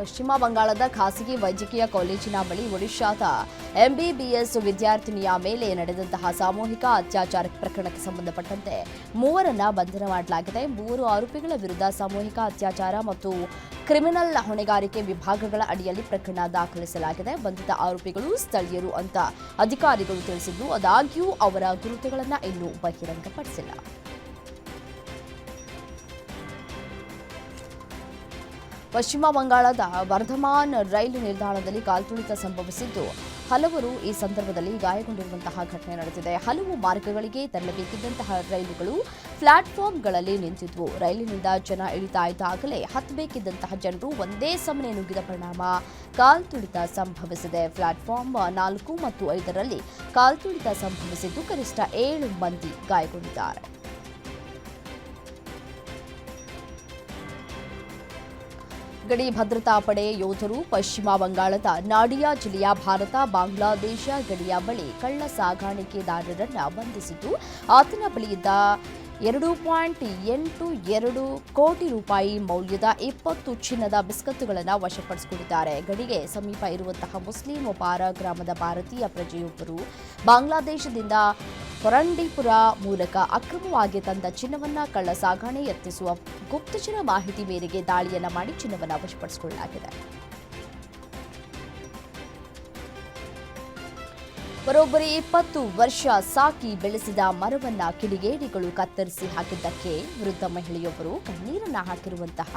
ಪಶ್ಚಿಮ ಬಂಗಾಳದ ಖಾಸಗಿ ವೈದ್ಯಕೀಯ ಕಾಲೇಜಿನ ಬಳಿ ಒಡಿಶಾದ ಎಂಬಿಬಿಎಸ್ ವಿದ್ಯಾರ್ಥಿನಿಯ ಮೇಲೆ ನಡೆದಂತಹ ಸಾಮೂಹಿಕ ಅತ್ಯಾಚಾರ ಪ್ರಕರಣಕ್ಕೆ ಸಂಬಂಧಪಟ್ಟಂತೆ ಮೂವರನ್ನ ಬಂಧನ ಮಾಡಲಾಗಿದೆ. ಮೂವರು ಆರೋಪಿಗಳ ವಿರುದ್ಧ ಸಾಮೂಹಿಕ ಅತ್ಯಾಚಾರ ಮತ್ತು ಕ್ರಿಮಿನಲ್ ಹೊಣೆಗಾರಿಕೆ ವಿಭಾಗಗಳ ಅಡಿಯಲ್ಲಿ ಪ್ರಕರಣ ದಾಖಲಿಸಲಾಗಿದೆ. ಬಂಧಿತ ಆರೋಪಿಗಳು ಸ್ಥಳೀಯರು ಅಂತ ಅಧಿಕಾರಿಗಳು ತಿಳಿಸಿದ್ದು, ಆದಾಗ್ಯೂ ಅವರ ಗುರುತುಗಳನ್ನು ಇನ್ನೂ ಬಹಿರಂಗಪಡಿಸಿಲ್ಲ. ಪಶ್ಚಿಮ ಬಂಗಾಳದ ವರ್ಧಮಾನ್ ರೈಲು ನಿಲ್ದಾಣದಲ್ಲಿ ಕಾಲ್ತುಳಿತ ಸಂಭವಿಸಿದ್ದು, ಹಲವರು ಈ ಸಂದರ್ಭದಲ್ಲಿ ಗಾಯಗೊಂಡಿರುವಂತಹ ಘಟನೆ ನಡೆದಿದೆ. ಹಲವು ಮಾರ್ಗಗಳಿಗೆ ತೆರಳಬೇಕಿದ್ದಂತಹ ರೈಲುಗಳು ಪ್ಲಾಟ್ಫಾರ್ಮ್ಗಳಲ್ಲಿ ನಿಂತಿದ್ವು. ರೈಲಿನಿಂದ ಜನ ಇಳಿತಾ ಇದ್ದಾಗಲೇ ಹತ್ತಬೇಕಿದ್ದಂತಹ ಜನರು ಒಂದೇ ಸಮನೆ ನುಗ್ಗಿದ ಪರಿಣಾಮ ಕಾಲ್ತುಳಿತ ಸಂಭವಿಸಿದೆ. ಪ್ಲಾಟ್ಫಾರ್ಮ್ ನಾಲ್ಕು ಮತ್ತು ಐದರಲ್ಲಿ ಕಾಲ್ತುಳಿತ ಸಂಭವಿಸಿದ್ದು ಕನಿಷ್ಠ ಏಳು ಮಂದಿ ಗಾಯಗೊಂಡಿದ್ದಾರೆ. ಗಡಿ ಭದ್ರತಾ ಪಡೆ ಯೋಧರು ಪಶ್ಚಿಮ ಬಂಗಾಳದ ನಾಡಿಯಾ ಜಿಲ್ಲೆಯ ಭಾರತ, ಬಾಂಗ್ಲಾದೇಶ ಗಡಿಯ ಬಳಿ ಕಳ್ಳ ಸಾಗಾಣಿಕೆದಾರರನ್ನ ಬಂಧಿಸಿದ್ದು, ಆತನ ಬಳಿಯಿದ್ದ ಎರಡು ಪಾಯಿಂಟ್ ಎಂಟು ಎರಡು ಕೋಟಿ ರೂಪಾಯಿ ಮೌಲ್ಯದ ಇಪ್ಪತ್ತು ಚಿನ್ನದ ಬಿಸ್ಕತ್ತುಗಳನ್ನು ವಶಪಡಿಸಿಕೊಂಡಿದ್ದಾರೆ. ಗಡಿಗೆ ಸಮೀಪ ಇರುವಂತಹ ಮುಸ್ಲಿಂ ಒಪಾರ ಗ್ರಾಮದ ಭಾರತೀಯ ಪ್ರಜೆಯೊಬ್ಬರು ಬಾಂಗ್ಲಾದೇಶದಿಂದ ಹೊರಂಡಿಪುರ ಮೂಲಕ ಅಕ್ರಮವಾಗಿ ತಂದ ಚಿನ್ನವನ್ನ ಕಳ್ಳ ಸಾಗಣೆ ಯತ್ನಿಸುವ ಗುಪ್ತಚರ ಮಾಹಿತಿ ಮೇರೆಗೆ ದಾಳಿಯನ್ನ ಮಾಡಿ ಚಿನ್ನವನ್ನು ವಶಪಡಿಸಿಕೊಳ್ಳಲಾಗಿದೆ. ಬರೋಬ್ಬರಿ ಇಪ್ಪತ್ತು ವರ್ಷ ಸಾಕಿ ಬೆಳೆಸಿದ ಮರವನ್ನ ಕಿಡಿಗೇಡಿಗಳು ಕತ್ತರಿಸಿ ಹಾಕಿದ್ದಕ್ಕೆ ವೃದ್ಧ ಮಹಿಳೆಯೊಬ್ಬರು ಕಣ್ಣೀರನ್ನ ಹಾಕಿರುವಂತಹ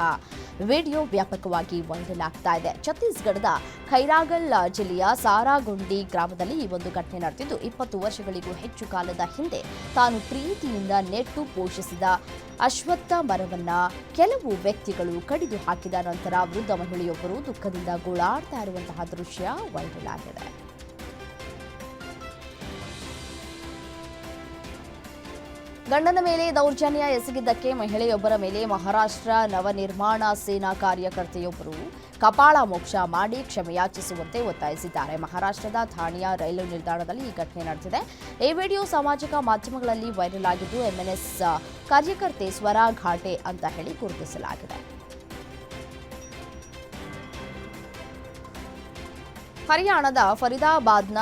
ವಿಡಿಯೋ ವ್ಯಾಪಕವಾಗಿ ವೈರಲ್ ಆಗ್ತಾ ಇದೆ. ಛತ್ತೀಸ್ಗಢದ ಖೈರಾಗಲ್ ಜಿಲ್ಲೆಯ ಸಾರಾಗುಂಡಿ ಗ್ರಾಮದಲ್ಲಿ ಈ ಒಂದು ಘಟನೆ ನಡೆದಿದ್ದು, ಇಪ್ಪತ್ತು ವರ್ಷಗಳಿಗೂ ಹೆಚ್ಚು ಕಾಲದ ಹಿಂದೆ ತಾನು ಪ್ರೀತಿಯಿಂದ ನೆಟ್ಟು ಪೋಷಿಸಿದ ಅಶ್ವತ್ಥ ಮರವನ್ನ ಕೆಲವು ವ್ಯಕ್ತಿಗಳು ಕಡಿದು ಹಾಕಿದ ನಂತರ ವೃದ್ಧ ಮಹಿಳೆಯೊಬ್ಬರು ದುಃಖದಿಂದ ಗೋಳಾಡ್ತಾ ಇರುವಂತಹ ದೃಶ್ಯ ವೈರಲ್ ಆಗಿದೆ. ಗಂಡನ ಮೇಲೆ ದೌರ್ಜನ್ಯ ಎಸಗಿದ್ದಕ್ಕೆ ಮಹಿಳೆಯೊಬ್ಬರ ಮೇಲೆ ಮಹಾರಾಷ್ಟ್ರ ನವನಿರ್ಮಾಣ ಸೇನಾ ಕಾರ್ಯಕರ್ತೆಯೊಬ್ಬರು ಕಪಾಳ ಮೋಕ್ಷ ಮಾಡಿ ಕ್ಷಮೆಯಾಚಿಸುವಂತೆ ಒತ್ತಾಯಿಸಿದ್ದಾರೆ. ಮಹಾರಾಷ್ಟ್ರದ ಥಾಣಿಯ ರೈಲು ನಿಲ್ದಾಣದಲ್ಲಿ ಈ ಘಟನೆ ನಡೆದಿದೆ. ಈ ವಿಡಿಯೋ ಸಾಮಾಜಿಕ ಮಾಧ್ಯಮಗಳಲ್ಲಿ ವೈರಲ್ ಆಗಿದ್ದು ಎಂಎನ್ಎಸ್ ಕಾರ್ಯಕರ್ತೆ ಸ್ವರಾ ಘಾಟೆ ಅಂತ ಹೇಳಿ ಗುರುತಿಸಲಾಗಿದೆ. ಹರಿಯಾಣದ ಫರೀದಾಬಾದ್ನ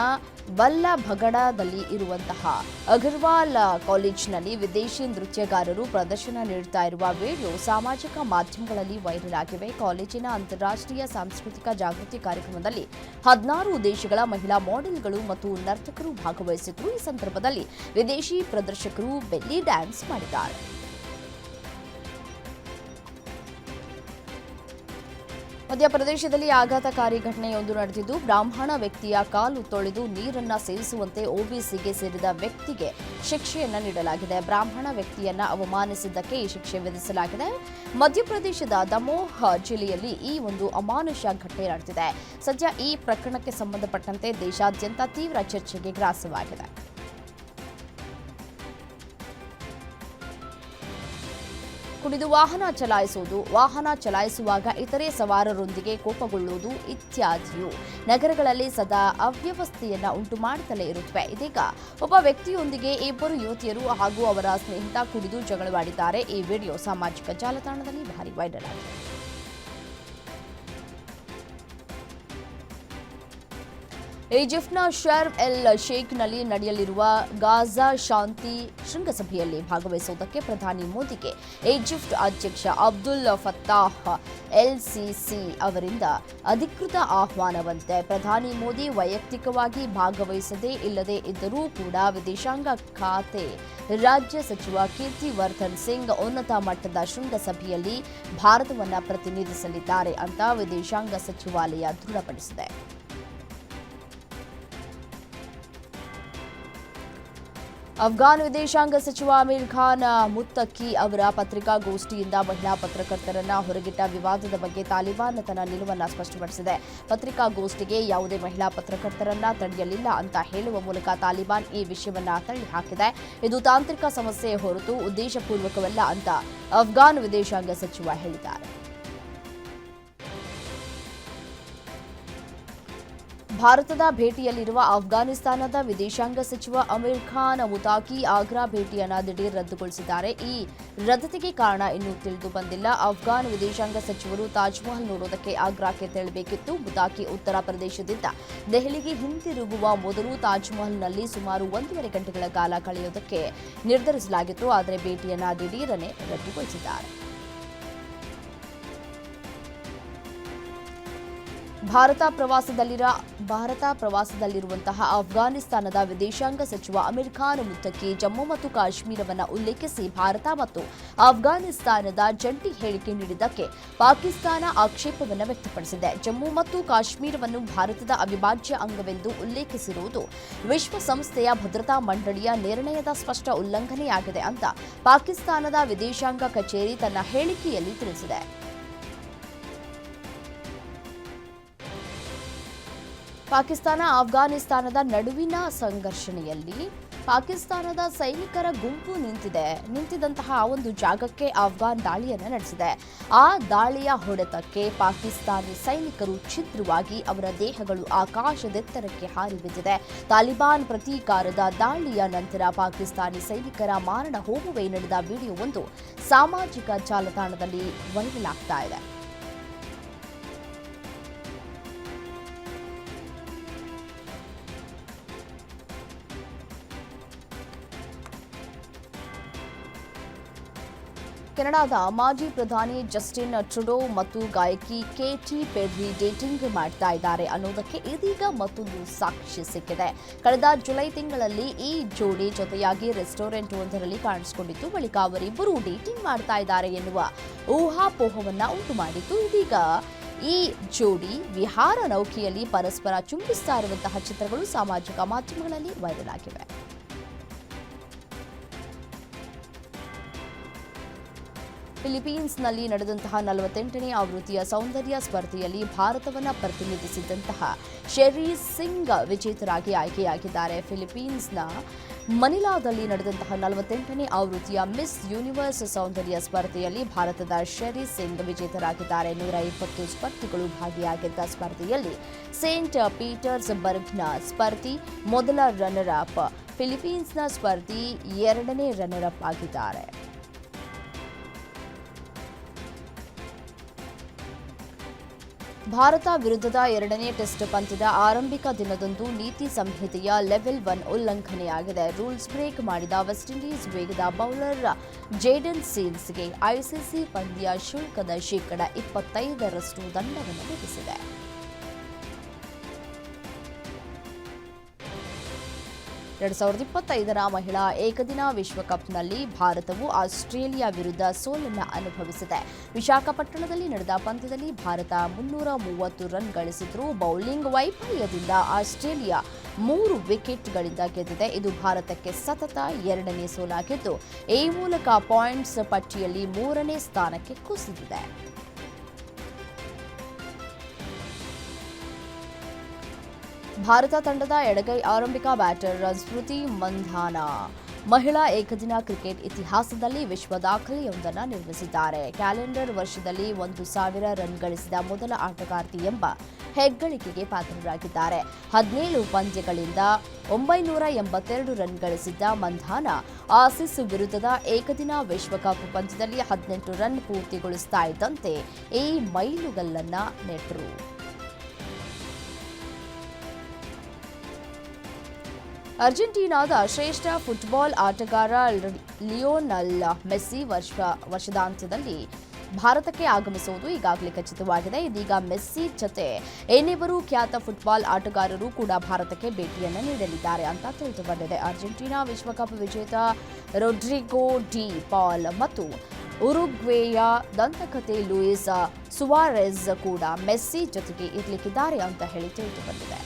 ಬಲ್ಲಭಗಡದಲ್ಲಿ ಇರುವಂತಹ ಅಗರ್ವಾಲ್ ಕಾಲೇಜಿನಲ್ಲಿ ವಿದೇಶಿ ನೃತ್ಯಗಾರರು ಪ್ರದರ್ಶನ ನೀಡುತ್ತಾ ಇರುವ ವಿಡಿಯೋ ಸಾಮಾಜಿಕ ಮಾಧ್ಯಮಗಳಲ್ಲಿ ವೈರಲ್ ಆಗಿವೆ. ಕಾಲೇಜಿನ ಅಂತಾರಾಷ್ಟ್ರೀಯ ಸಾಂಸ್ಕೃತಿಕ ಜಾಗೃತಿ ಕಾರ್ಯಕ್ರಮದಲ್ಲಿ ಹದಿನಾರು ದೇಶಗಳ ಮಹಿಳಾ ಮಾಡೆಲ್ಗಳು ಮತ್ತು ನರ್ತಕರು ಭಾಗವಹಿಸಿದ್ದರು ಈ ಸಂದರ್ಭದಲ್ಲಿ ವಿದೇಶಿ ಪ್ರದರ್ಶಕರು ಬೆಲ್ಲಿ ಡ್ಯಾನ್ಸ್ ಮಾಡಿದ್ದಾರೆ. ಮಧ್ಯಪ್ರದೇಶದಲ್ಲಿ ಆಘಾತಕಾರಿ ಘಟನೆಯೊಂದು ನಡೆದಿದ್ದು, ಬ್ರಾಹ್ಮಣ ವ್ಯಕ್ತಿಯ ಕಾಲು ತೊಳೆದು ನೀರನ್ನ ಸೇವಿಸುವಂತೆ ಒಬಿಸಿಗೆ ಸೇರಿದ ವ್ಯಕ್ತಿಗೆ ಶಿಕ್ಷೆಯನ್ನ ನೀಡಲಾಗಿದೆ. ಬ್ರಾಹ್ಮಣ ವ್ಯಕ್ತಿಯನ್ನ ಅವಮಾನಿಸಿದ್ದಕ್ಕೆ ಈ ಶಿಕ್ಷೆ ವಿಧಿಸಲಾಗಿದೆ. ಮಧ್ಯಪ್ರದೇಶದ ದಮೋಹ ಜಿಲ್ಲೆಯಲ್ಲಿ ಈ ಒಂದು ಅಮಾನುಷ ಘಟನೆ ನಡೆದಿದೆ. ಸದ್ಯ ಈ ಪ್ರಕರಣಕ್ಕೆ ಸಂಬಂಧಪಟ್ಟಂತೆ ದೇಶಾದ್ಯಂತ ತೀವ್ರ ಚರ್ಚೆಗೆ ಗ್ರಾಸವಾಗಿದೆ. ಕುಡಿದು ವಾಹನ ಚಲಾಯಿಸುವುದು, ವಾಹನ ಚಲಾಯಿಸುವಾಗ ಇತರೆ ಸವಾರರೊಂದಿಗೆ ಕೋಪಗೊಳ್ಳುವುದು ಇತ್ಯಾದಿಯು ನಗರಗಳಲ್ಲಿ ಸದಾ ಅವ್ಯವಸ್ಥೆಯನ್ನು ಉಂಟು ಮಾಡುತ್ತಲೇ ಇರುತ್ತವೆ. ಇದೀಗ ಒಬ್ಬ ವ್ಯಕ್ತಿಯೊಂದಿಗೆ ಇಬ್ಬರು ಯುವತಿಯರು ಹಾಗೂ ಅವರ ಸ್ನೇಹಿತ ಕುಡಿದು ಜಗಳವಾಡಿದ್ದಾರೆ. ಈ ವಿಡಿಯೋ ಸಾಮಾಜಿಕ ಜಾಲತಾಣದಲ್ಲಿ ಭಾರಿ ವೈರಲ್ ಆಗಿದೆ. ಈಜಿಪ್ಟ್ನ ಶರ್ಮ್ ಎಲ್ ಶೇಖ್ನಲ್ಲಿ ನಡೆಯಲಿರುವ ಗಾಜಾ ಶಾಂತಿ ಶೃಂಗಸಭೆಯಲ್ಲಿ ಭಾಗವಹಿಸುವುದಕ್ಕೆ ಪ್ರಧಾನಿ ಮೋದಿಗೆ ಈಜಿಪ್ಟ್ ಅಧ್ಯಕ್ಷ ಅಬ್ದುಲ್ ಫತ್ತಾಹ್ ಎಲ್ ಸಿಸಿ ಅವರಿಂದ ಅಧಿಕೃತ ಆಹ್ವಾನವಂತೆ ಪ್ರಧಾನಿ ಮೋದಿ ವೈಯಕ್ತಿಕವಾಗಿ ಭಾಗವಹಿಸದೇ ಇಲ್ಲದೇ ಇದ್ದರೂ ಕೂಡ ವಿದೇಶಾಂಗ ಖಾತೆ ರಾಜ್ಯ ಸಚಿವ ಕೀರ್ತಿವರ್ಧನ್ ಸಿಂಗ್ ಉನ್ನತ ಮಟ್ಟದ ಶೃಂಗಸಭೆಯಲ್ಲಿ ಭಾರತವನ್ನು ಪ್ರತಿನಿಧಿಸಲಿದ್ದಾರೆ ಅಂತ ವಿದೇಶಾಂಗ ಸಚಿವಾಲಯ ದೃಢಪಡಿಸಿದೆ. ಅಫ್ಘಾನ್ ವಿದೇಶಾಂಗ ಸಚಿವ ಅಮೀರ್ ಖಾನ್, ಮುತ್ತಕ್ಕಿ ಅವರ ಪತ್ರಿಕಾಗೋಷ್ಠಿಯಿಂದ ಮಹಿಳಾ ಪತ್ರಕರ್ತರನ್ನ ಹೊರಗಿಟ್ಟ ವಿವಾದದ ಬಗ್ಗೆ ತಾಲಿಬಾನ್ ತನ್ನ ನಿಲುವನ್ನು ಸ್ಪಷ್ಟಪಡಿಸಿದೆ. ಪತ್ರಿಕಾಗೋಷ್ಠಿಗೆ ಯಾವುದೇ ಮಹಿಳಾ ಪತ್ರಕರ್ತರನ್ನ ತಡೆಯಲಿಲ್ಲ ಅಂತ ಹೇಳುವ ಮೂಲಕ ತಾಲಿಬಾನ್ ಈ ವಿಷಯವನ್ನ ತಳ್ಳಿಹಾಕಿದೆ ಇದು ತಾಂತ್ರಿಕ ಸಮಸ್ಯೆ ಹೊರತು ಉದ್ದೇಶಪೂರ್ವಕವಲ್ಲ ಅಂತ ಅಫ್ಘಾನ್ ವಿದೇಶಾಂಗ ಸಚಿವ ಹೇಳಿದ್ದಾರೆ. ಭಾರತದ ಭೇಟಿಯಲ್ಲಿರುವ ಅಫ್ಘಾನಿಸ್ತಾನದ ವಿದೇಶಾಂಗ ಸಚಿವ ಅಮೀರ್ ಖಾನ್ ಮುತಾಕಿ ಆಗ್ರಾ ಭೇಟಿಯನ್ನು ದಿಢೀರ್ ರದ್ದುಗೊಳಿಸಿದ್ದಾರೆ. ಈ ರದ್ದತಿಗೆ ಕಾರಣ ಇನ್ನೂ ತಿಳಿದು ಬಂದಿಲ್ಲ. ಅಫ್ಘಾನ್ ವಿದೇಶಾಂಗ ಸಚಿವರು ತಾಜ್ಮಹಲ್ ನೋಡೋದಕ್ಕೆ ಆಗ್ರಾಕ್ಕೆ ತೆರಳಬೇಕಿತ್ತು. ಮುತಾಕಿ ಉತ್ತರ ಪ್ರದೇಶದಿಂದ ದೆಹಲಿಗೆ ಹಿಂತಿರುಗುವ ಮೊದಲು ತಾಜ್ಮಹಲ್ನಲ್ಲಿ ಸುಮಾರು ಒಂದೂವರೆ ಗಂಟೆಗಳ ಕಾಲ ಕಳೆಯೋದಕ್ಕೆ ನಿರ್ಧರಿಸಲಾಗಿತ್ತು. ಆದರೆ ಭೇಟಿಯನ್ನು ದಿಢೀರನೆ ರದ್ದುಗೊಳಿಸಿದ್ದಾರೆ. ಭಾರತ ಪ್ರವಾಸದಲ್ಲಿರ, ಭಾರತ ಪ್ರವಾಸದಲ್ಲಿರುವಂತಹ ಅಫ್ಘಾನಿಸ್ತಾನದ ವಿದೇಶಾಂಗ ಸಚಿವ ಅಮೀರ್ ಖಾನ್ ಮುತ್ತಕ್ಕೆ ಜಮ್ಮು ಮತ್ತು ಕಾಶ್ಮೀರವನ್ನು ಉಲ್ಲೇಖಿಸಿ ಭಾರತ ಮತ್ತು ಅಫ್ಘಾನಿಸ್ತಾನದ ಜಂಟಿ ಹೇಳಿಕೆ ನೀಡಿದ್ದಕ್ಕೆ ಪಾಕಿಸ್ತಾನ ಆಕ್ಷೇಪವನ್ನು ವ್ಯಕ್ತಪಡಿಸಿದೆ. ಜಮ್ಮು ಮತ್ತು ಕಾಶ್ಮೀರವನ್ನು ಭಾರತದ ಅವಿಭಾಜ್ಯ ಅಂಗವೆಂದು ಉಲ್ಲೇಖಿಸಿರುವುದು ವಿಶ್ವಸಂಸ್ಥೆಯ ಭದ್ರತಾ ಮಂಡಳಿಯ ನಿರ್ಣಯದ ಸ್ಪಷ್ಟ ಉಲ್ಲಂಘನೆಯಾಗಿದೆ ಅಂತ ಪಾಕಿಸ್ತಾನದ ವಿದೇಶಾಂಗ ಕಚೇರಿ ತನ್ನ ಹೇಳಿಕೆಯಲ್ಲಿ ತಿಳಿಸಿದೆ. ಪಾಕಿಸ್ತಾನ ಅಫ್ಘಾನಿಸ್ತಾನದ ನಡುವಿನ ಸಂಘರ್ಷಣೆಯಲ್ಲಿ ಪಾಕಿಸ್ತಾನದ ಸೈನಿಕರ ಗುಂಪು ನಿಂತಿದೆ. ನಿಂತಿದಂತಹ ಒಂದು ಜಾಗಕ್ಕೆ ಆಫ್ಘಾನ್ ದಾಳಿಯನ್ನು ನಡೆಸಿದೆ. ಆ ದಾಳಿಯ ಹೊಡೆತಕ್ಕೆ ಪಾಕಿಸ್ತಾನಿ ಸೈನಿಕರು ಛಿದ್ರವಾಗಿ ಅವರ ದೇಹಗಳು ಆಕಾಶದೆತ್ತರಕ್ಕೆ ಹಾರಿ ಬಿದ್ದಿದೆ ತಾಲಿಬಾನ್ ಪ್ರತೀಕಾರದ ದಾಳಿಯ ನಂತರ ಪಾಕಿಸ್ತಾನಿ ಸೈನಿಕರ ಮಾರಣ ಹೋಮವೇ ನಡೆದ ವಿಡಿಯೋವೊಂದು ಸಾಮಾಜಿಕ ಜಾಲತಾಣದಲ್ಲಿ ವೈರಲ್ ಆಗ್ತಾ ಇದೆ. ಕೆನಡಾದ ಮಾಜಿ ಪ್ರಧಾನಿ ಜಸ್ಟಿನ್ ಟ್ರುಡೋ ಮತ್ತು ಗಾಯಕಿ ಕೆಟಿ ಪೆಡ್ರಿ ಡೇಟಿಂಗ್ ಮಾಡ್ತಾ ಇದ್ದಾರೆ ಅನ್ನೋದಕ್ಕೆ ಇದೀಗ ಮತ್ತೊಂದು ಸಾಕ್ಷಿ ಸಿಕ್ಕಿದೆ. ಕಳೆದ ಜುಲೈ ತಿಂಗಳಲ್ಲಿ ಈ ಜೋಡಿ ಜೊತೆಯಾಗಿ ರೆಸ್ಟೋರೆಂಟ್ ಒಂದರಲ್ಲಿ ಕಾಣಿಸಿಕೊಂಡಿತ್ತು ಬಳಿಕ ಅವರಿಬ್ಬರು ಡೇಟಿಂಗ್ ಮಾಡ್ತಾ ಇದ್ದಾರೆ ಎನ್ನುವ ಊಹಾಪೋಹವನ್ನು ಉಂಟು ಮಾಡಿತ್ತು ಇದೀಗ ಈ ಜೋಡಿ ವಿಹಾರ ನೌಕೆಯಲ್ಲಿ ಪರಸ್ಪರ ಚುಂಬಿಸ್ತಾ ಇರುವಂತಹ ಚಿತ್ರಗಳು ಸಾಮಾಜಿಕ ಮಾಧ್ಯಮಗಳಲ್ಲಿ ವೈರಲ್ ಆಗಿವೆ. ಫಿಲಿಪೀನ್ಸ್ನಲ್ಲಿ ನಡೆದಂತಹ ನಲವತ್ತೆಂಟನೇ ಆವೃತ್ತಿಯ ಸೌಂದರ್ಯ ಸ್ಪರ್ಧೆಯಲ್ಲಿ ಭಾರತವನ್ನು ಪ್ರತಿನಿಧಿಸಿದಂತಹ ಶೆರಿ ಸಿಂಗ್ ವಿಜೇತರಾಗಿ ಆಯ್ಕೆಯಾಗಿದ್ದಾರೆ. ಫಿಲಿಪೀನ್ಸ್ನ ಮನಿಲಾದಲ್ಲಿ ನಡೆದಂತಹ ನಲವತ್ತೆಂಟನೇ ಆವೃತ್ತಿಯ ಮಿಸ್ ಯೂನಿವರ್ಸ್ ಸೌಂದರ್ಯ ಸ್ಪರ್ಧೆಯಲ್ಲಿ ಭಾರತದ ಶೆರಿ ಸಿಂಗ್ ವಿಜೇತರಾಗಿದ್ದಾರೆ. ನೂರ ಇಪ್ಪತ್ತು ಸ್ಪರ್ಧಿಗಳು ಭಾಗಿಯಾಗಿದ್ದ ಸ್ಪರ್ಧೆಯಲ್ಲಿ ಸೇಂಟ್ ಪೀಟರ್ಸ್ ಬರ್ಗ್ನ ಸ್ಪರ್ಧಿ ಮೊದಲ ರನ್ನರ್ ಅಪ್ ಫಿಲಿಪೀನ್ಸ್ನ ಸ್ಪರ್ಧಿ ಎರಡನೇ ರನ್ನರ್ ಅಪ್ ಆಗಿದ್ದಾರೆ. ಭಾರತ ವಿರುದ್ಧದ ಎರಡನೇ ಟೆಸ್ಟ್ ಪಂದ್ಯದ ಆರಂಭಿಕ ದಿನದಂದು ನೀತಿ ಸಂಹಿತೆಯ ಲೆವೆಲ್ ಒನ್ ಉಲ್ಲಂಘನೆಯಾಗಿದೆ. ರೂಲ್ಸ್ ಬ್ರೇಕ್ ಮಾಡಿದ ವೆಸ್ಟ್ ಇಂಡೀಸ್ ವೇಗದ ಬೌಲರ್ ಜೇಡನ್ ಸೀಲ್ಸ್ಗೆ ಐಸಿಸಿ ಪಂದ್ಯ ಶುಲ್ಕದ ಶೇಕಡ ಇಪ್ಪತ್ತೈದರಷ್ಟು ದಂಡವನ್ನು ವಿಧಿಸಿದೆ. ಎರಡ್ ಸಾವಿರದ ಇಪ್ಪತ್ತೈದರ ಮಹಿಳಾ ಏಕದಿನ ವಿಶ್ವಕಪ್ನಲ್ಲಿ ಭಾರತವು ಆಸ್ಟ್ರೇಲಿಯಾ ವಿರುದ್ಧ ಸೋಲನ್ನು ಅನುಭವಿಸಿದೆ. ವಿಶಾಖಪಟ್ಟಣದಲ್ಲಿ ನಡೆದ ಪಂದ್ಯದಲ್ಲಿ ಭಾರತ ಮುನ್ನೂರ ಮೂವತ್ತು ರನ್ ಗಳಿಸಿದ್ರೂ ಬೌಲಿಂಗ್ ವೈಫಲ್ಯದಿಂದ ಆಸ್ಟ್ರೇಲಿಯಾ ಮೂರು ವಿಕೆಟ್ಗಳಿಂದ ಗೆದ್ದಿದೆ. ಇದು ಭಾರತಕ್ಕೆ ಸತತ ಎರಡನೇ ಸೋಲಾಗಿದ್ದು, ಈ ಮೂಲಕ ಪಾಯಿಂಟ್ಸ್ ಪಟ್ಟಿಯಲ್ಲಿ ಮೂರನೇ ಸ್ಥಾನಕ್ಕೆ ಕುಸಿದಿದೆ. ಭಾರತ ತಂಡದ ಎಡಗೈ ಆರಂಭಿಕ ಬ್ಯಾಟರ್ ಸ್ಮೃತಿ ಮಂಧಾನ. ಮಹಿಳಾ ಏಕದಿನ ಕ್ರಿಕೆಟ್ ಇತಿಹಾಸದಲ್ಲಿ ವಿಶ್ವ ದಾಖಲೆಯೊಂದನ್ನು ನಿರ್ಮಿಸಿದ್ದಾರೆ. ಕ್ಯಾಲೆಂಡರ್ ವರ್ಷದಲ್ಲಿ ಒಂದು ಸಾವಿರ ರನ್ ಗಳಿಸಿದ ಮೊದಲ ಆಟಗಾರ್ತಿ ಎಂಬ ಹೆಗ್ಗಳಿಕೆಗೆ ಪಾತ್ರರಾಗಿದ್ದಾರೆ. ಹದಿನೇಳು ಪಂದ್ಯಗಳಿಂದ ಒಂಬೈನೂರ ಎಂಬತ್ತೆರಡು ರನ್ ಗಳಿಸಿದ್ದ ಮಂಧಾನ ಆಸಿಸ್ ವಿರುದ್ಧದ ಏಕದಿನ ವಿಶ್ವಕಪ್ ಪಂದ್ಯದಲ್ಲಿ ಹದಿನೆಂಟು ರನ್ ಪೂರ್ತಿಗೊಳಿಸ್ತಾ ಇದ್ದಂತೆ ಈ ಮೈಲುಗಲ್ಲನ್ನ ನೆಟ್ಟರು ಅರ್ಜೆಂಟೀನಾದ ಶ್ರೇಷ್ಠ ಫುಟ್ಬಾಲ್ ಆಟಗಾರ ಲಿಯೋನಲ್ ಮೆಸ್ಸಿ ವರ್ಷ ವರ್ಷದಾಂತ್ಯದಲ್ಲಿ ಭಾರತಕ್ಕೆ ಆಗಮಿಸುವುದು ಈಗಾಗಲೇ ಖಚಿತವಾಗಿದೆ. ಇದೀಗ ಮೆಸ್ಸಿ ಜೊತೆ ಏನಿಬ್ಬರು ಖ್ಯಾತ ಫುಟ್ಬಾಲ್ ಆಟಗಾರರು ಕೂಡ ಭಾರತಕ್ಕೆ ಭೇಟಿಯನ್ನು ನೀಡಲಿದ್ದಾರೆ ಅಂತ ತಿಳಿದುಬಂದಿದೆ. ಅರ್ಜೆಂಟೀನಾ ವಿಶ್ವಕಪ್ ವಿಜೇತ ರೊಡ್ರಿಗೋ ಡಿ ಪಾಲ್ ಮತ್ತು ಉರುಗ್ವೇಯ ದಂತಕಥೆ ಲೂಯಿಸ್ ಸುವಾರೆಸ್ ಕೂಡ ಮೆಸ್ಸಿ ಜೊತೆಗೆ ಇರಲಿಕ್ಕಿದ್ದಾರೆ ಅಂತ ಹೇಳಿ ತಿಳಿದು ಬಂದಿದೆ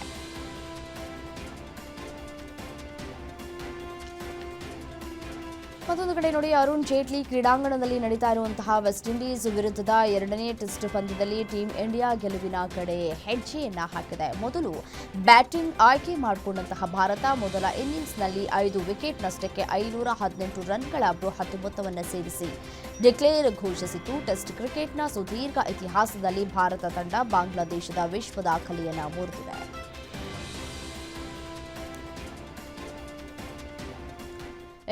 ಮತ್ತೊಂದು ಕಡೆ ನೋಡಿ, ಅರುಣ್ ಜೇಟ್ಲಿ ಕ್ರೀಡಾಂಗಣದಲ್ಲಿ ನಡೀತಾ ಇರುವಂತಹ ವೆಸ್ಟ್ ಇಂಡೀಸ್ ವಿರುದ್ಧದ ಎರಡನೇ ಟೆಸ್ಟ್ ಪಂದ್ಯದಲ್ಲಿ ಟೀಂ ಇಂಡಿಯಾ ಗೆಲುವಿನ ಕಡೆ ಹೆಜ್ಜೆಯನ್ನ ಹಾಕಿದೆ. ಮೊದಲು ಬ್ಯಾಟಿಂಗ್ ಆಯ್ಕೆ ಮಾಡಿಕೊಂಡಂತಹ ಭಾರತ ಮೊದಲ ಇನ್ನಿಂಗ್ಸ್ನಲ್ಲಿ ಐದು ವಿಕೆಟ್ ನಷ್ಟಕ್ಕೆ ಐನೂರ ಹದಿನೆಂಟು ರನ್ಗಳ ಬೃಹತ್ ಮೊತ್ತವನ್ನು ಸೇರಿಸಿ ಡಿಕ್ಲೇರ್ ಘೋಷಿಸಿತು. ಟೆಸ್ಟ್ ಕ್ರಿಕೆಟ್ನ ಸುದೀರ್ಘ ಇತಿಹಾಸದಲ್ಲಿ ಭಾರತ ತಂಡ ಬಾಂಗ್ಲಾದೇಶದ ವಿಶ್ವ ದಾಖಲೆಯನ್ನು ಮುರಿದಿದೆ.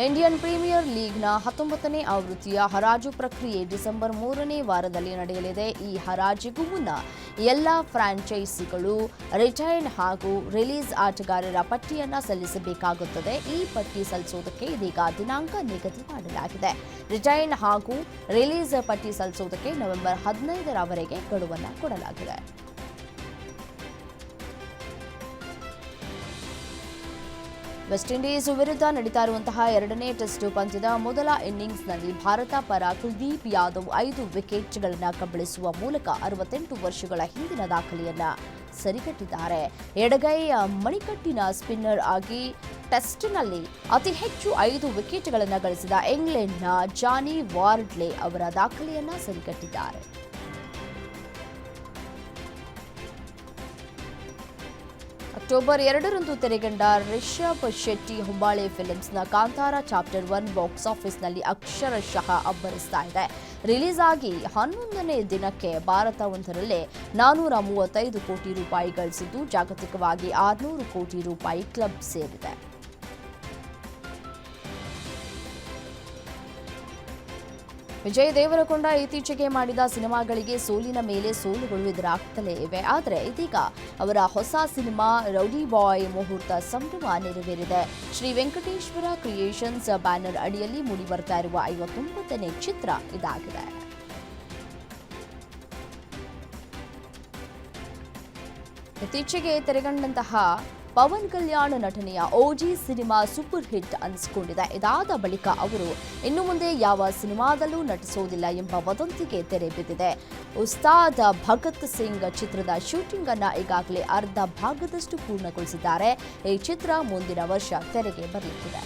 ಇಂಡಿಯನ್ ಪ್ರೀಮಿಯರ್ ಲೀಗ್ನ ಹತ್ತೊಂಬತ್ತನೇ ಆವೃತ್ತಿಯ ಹರಾಜು ಪ್ರಕ್ರಿಯೆ ಡಿಸೆಂಬರ್ ಮೂರನೇ ವಾರದಲ್ಲಿ ನಡೆಯಲಿದೆ. ಈ ಹರಾಜಿಗೂ ಮುನ್ನ ಎಲ್ಲ ಫ್ರಾಂಚೈಸಿಗಳು ರಿಟೈರ್ಡ್ ಹಾಗೂ ರಿಲೀಸ್ ಆಟಗಾರರ ಪಟ್ಟಿಯನ್ನು ಸಲ್ಲಿಸಬೇಕಾಗುತ್ತದೆ. ಈ ಪಟ್ಟಿ ಸಲ್ಲಿಸುವುದಕ್ಕೆ ಇದೀಗ ದಿನಾಂಕ ನಿಗದಿ ಮಾಡಲಾಗಿದೆ. ರಿಟೈರ್ಡ್ ಹಾಗೂ ರಿಲೀಸ್ ಪಟ್ಟಿ ಸಲ್ಲಿಸುವುದಕ್ಕೆ ನವೆಂಬರ್ ಹದಿನೈದರವರೆಗೆ ಗಡುವನ್ನು ಕೊಡಲಾಗಿದೆ. ವೆಸ್ಟ್ ಇಂಡೀಸ್ ವಿರುದ್ಧ ನಡೀತಾ ಇರುವಂತಹ ಎರಡನೇ ಟೆಸ್ಟ್ ಪಂದ್ಯದ ಮೊದಲ ಇನ್ನಿಂಗ್ಸ್ನಲ್ಲಿ ಭಾರತ ಪರ ಕುಲ್ದೀಪ್ ಯಾದವ್ ಐದು ವಿಕೆಟ್ಗಳನ್ನು ಕಬಳಿಸುವ ಮೂಲಕ ಅರವತ್ತೆಂಟು ವರ್ಷಗಳ ಹಿಂದಿನ ದಾಖಲೆಯನ್ನ ಸರಿಕಟ್ಟಿದ್ದಾರೆ ಎಡಗೈಯ ಮಣಿಕಟ್ಟಿನ ಸ್ಪಿನ್ನರ್ ಆಗಿ ಟೆಸ್ಟ್ನಲ್ಲಿ ಅತಿ ಹೆಚ್ಚು ಐದು ವಿಕೆಟ್ಗಳನ್ನು ಗಳಿಸಿದ ಇಂಗ್ಲೆಂಡ್ನ ಜಾನಿ ವಾರ್ಡ್ಲೆ ಅವರ ದಾಖಲೆಯನ್ನ ಸರಿಗಟ್ಟಿದ್ದಾರೆ. ಅಕ್ಟೋಬರ್ ಎರಡರಂದು ತೆರೆಗಂಡ ರಿಷಬ್ ಶೆಟ್ಟಿ ಹುಬ್ಬಾಳೆ ಫಿಲ್ಮ್ಸ್ನ ಕಾಂತಾರ ಚಾಪ್ಟರ್ ಒನ್ ಬಾಕ್ಸ್ ಆಫೀಸ್ನಲ್ಲಿ ಅಕ್ಷರಶಃ ಅಬ್ಬರಿಸ್ತಾ ಇದೆ. ರಿಲೀಸ್ ಆಗಿ ಹನ್ನೊಂದನೇ ದಿನಕ್ಕೆ ಭಾರತ ಒಂದರಲ್ಲೇ ನಾನೂರ ಮೂವತ್ತೈದು ಕೋಟಿ ರೂಪಾಯಿ ಗಳಿಸಿದ್ದು ಜಾಗತಿಕವಾಗಿ ಆರುನೂರು ಕೋಟಿ ರೂಪಾಯಿ ಕ್ಲಬ್ ಸೇರಿದೆ. ವಿಜಯ್ ದೇವರಕೊಂಡ ಇತ್ತೀಚೆಗೆ ಮಾಡಿದ ಸಿನಿಮಾಗಳಿಗೆ ಸೋಲಿನ ಮೇಲೆ ಸೋಲುಗಳು ಎದುರಾಗ್ತಲೇ ಇವೆ. ಆದರೆ ಇದೀಗ ಅವರ ಹೊಸ ಸಿನಿಮಾ ರೌಡಿ ಬಾಯ್ ಮುಹೂರ್ತ ಸಂಭ್ರಮ ನೆರವೇರಿದೆ. ಶ್ರೀ ವೆಂಕಟೇಶ್ವರ ಕ್ರಿಯೇಷನ್ಸ್ ಬ್ಯಾನರ್ ಅಡಿಯಲ್ಲಿ ಮೂಡಿಬರ್ತಾ ಇರುವ ಐವತ್ತೊಂಬತ್ತನೇ ಚಿತ್ರ ಇದಾಗಿದೆ. ಇತ್ತೀಚೆಗೆ ತೆರೆಗಂಡಂತಹ ಪವನ್ ಕಲ್ಯಾಣ್ ನಟನೆಯ ಓಜಿ ಸಿನಿಮಾ ಸೂಪರ್ ಹಿಟ್ ಅನಿಸಿಕೊಂಡಿದೆ. ಇದಾದ ಬಳಿಕ ಅವರು ಇನ್ನು ಮುಂದೆ ಯಾವ ಸಿನಿಮಾದಲ್ಲೂ ನಟಿಸುವುದಿಲ್ಲ ಎಂಬ ವದಂತಿಗೆ ತೆರೆ ಬಿದ್ದಿದೆ. ಉಸ್ತಾದ ಭಗತ್ ಸಿಂಗ್ ಚಿತ್ರದ ಶೂಟಿಂಗ್ ಅನ್ನು ಈಗಾಗಲೇ ಅರ್ಧ ಭಾಗದಷ್ಟು ಪೂರ್ಣಗೊಳಿಸಿದ್ದಾರೆ. ಈ ಚಿತ್ರ ಮುಂದಿನ ವರ್ಷ ತೆರೆಗೆ ಬರಲಿಕ್ಕಿದೆ.